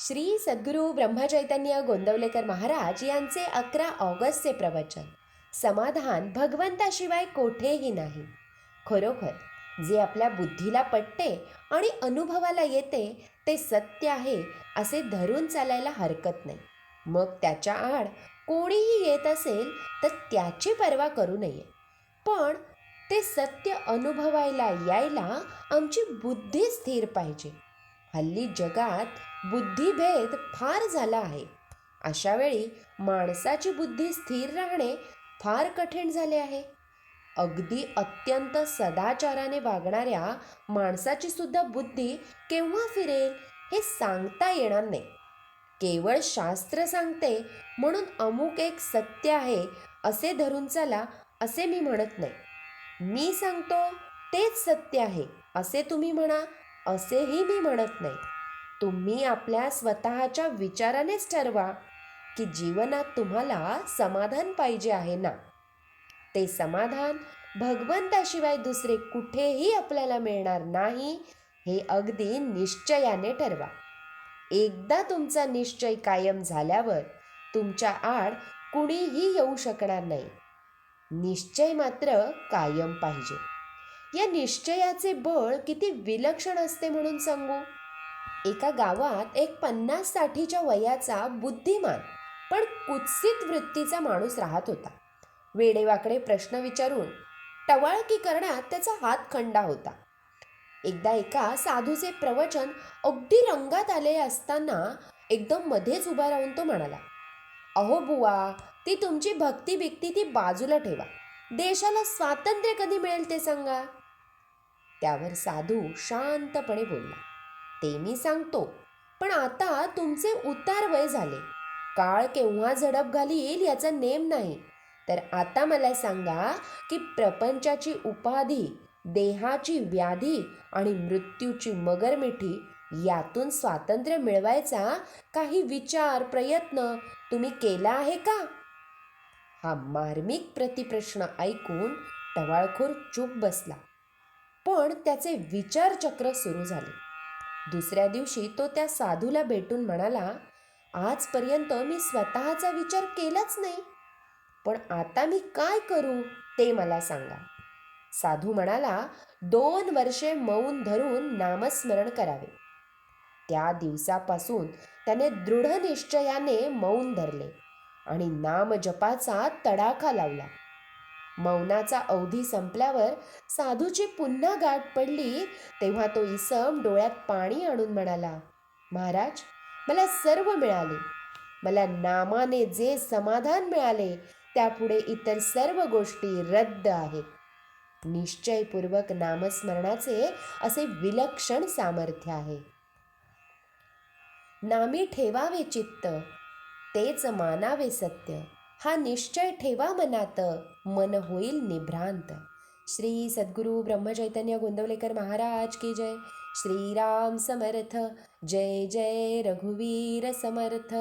श्री सद्गुरू ब्रह्मचैतन्य गोंदवलेकर महाराज यांचे अकरा ऑगस्टचे प्रवचन. समाधान भगवंताशिवाय कोठेही नाही. खरोखर जे आपल्या बुद्धीला पटते आणि अनुभवाला येते ते सत्य आहे असे धरून चालायला हरकत नाही. मग त्याच्या आड कोणीही येत असेल तर त्याची पर्वा करू नये. पण ते सत्य अनुभवायला यायला आमची बुद्धी स्थिर पाहिजे. हल्ली जगात बुद्धिभेद फार झाला आहे. अशा वेळी माणसाची बुद्धी स्थिर राहणे फार कठीण झाले आहे. अगदी अत्यंत सदाचाराने वागणाऱ्या माणसाची सुद्धा बुद्धी केव्हा फिरेल हे सांगता येणार नाही. केवळ शास्त्र सांगते म्हणून अमुक एक सत्य आहे असे धरून चला असे मी म्हणत नाही. मी सांगतो तेच सत्य आहे असे तुम्ही म्हणा असेही मी म्हणत नाही. तुम्ही आपल्या स्वतःच्या विचारानेच ठरवा की जीवनात तुम्हाला समाधान पाहिजे आहे ना? ते समाधान भगवंताशिवाय दुसरे कुठेही आपल्याला मिळणार नाही हे अगदी निश्चयाने ठरवा. एकदा तुमचा निश्चय कायम झाल्यावर तुमच्या आड कुणीही येऊ शकणार नाही. निश्चय मात्र कायम पाहिजे. या निश्चयाचे बळ किती विलक्षण असते म्हणून सांगू? एका गावात एक पन्नास साठीच्या वयाचा बुद्धिमान पण कुत्सित वृत्तीचा माणूस राहत होता. वेडेवाकडे प्रश्न विचारून टवाळकी करण्यात त्याचा हात खंडा होता. एकदा एका साधूचे प्रवचन अगदी रंगात आले असताना एकदम मध्येच उभा राहून तो म्हणाला अहो बुवा ती तुमची भक्ती बिक्ती ती बाजूला ठेवा. देशाला स्वातंत्र्य कधी मिळेल ते सांगा? त्यावर साधू शांतपणे बोलला. ते मी सांगतो. पण आता तुमचे उतार वय झाले. काळ केव्हा झडप घालील याचा नेम नाही. तर आता मला सांगा की प्रपंचाची उपाधी देहाची व्याधी आणि मृत्यूची मगरमिठी यातून स्वातंत्र्य मिळवायचा काही विचार प्रयत्न तुम्ही केला आहे का? हा मार्मिक प्रतिप्रश्न ऐकून टवाळखोर चूप बसला. पण त्याचे विचारचक्र सुरू झाले. दुसऱ्या दिवशी तो त्या साधूला भेटून म्हणाला आजपर्यंत मी स्वतःचा विचार केलाच नाही. पण आता मी काय करू ते मला सांगा. साधू म्हणाला दोन वर्षे मौन धरून नामस्मरण करावे. त्या दिवसापासून त्याने दृढ निश्चयाने मौन धरले. आणि नामजपाचा तडाखा लावला. मौनाचा अवधी संपल्यावर साधूची पुन्हा गाठ पडली तेव्हा तो इसम डोळ्यात पाणी आणून म्हणाला महाराज मला सर्व मिळाले. मला नामाने जे समाधान मिळाले त्यापुढे इतर सर्व गोष्टी रद्द आहेत. निश्चयपूर्वक नामस्मरणाचे असे विलक्षण सामर्थ्य आहे. नामी ठेवावे चित्त. तेच मानावे सत्य. हा निश्चय ठेवा मनात. मन होईल निभ्रांत. श्री सद्गुरू ब्रह्मचैतन्य गोंदवलेकर महाराज की जय. श्रीराम समर्थ. जय जय रघुवीर समर्थ.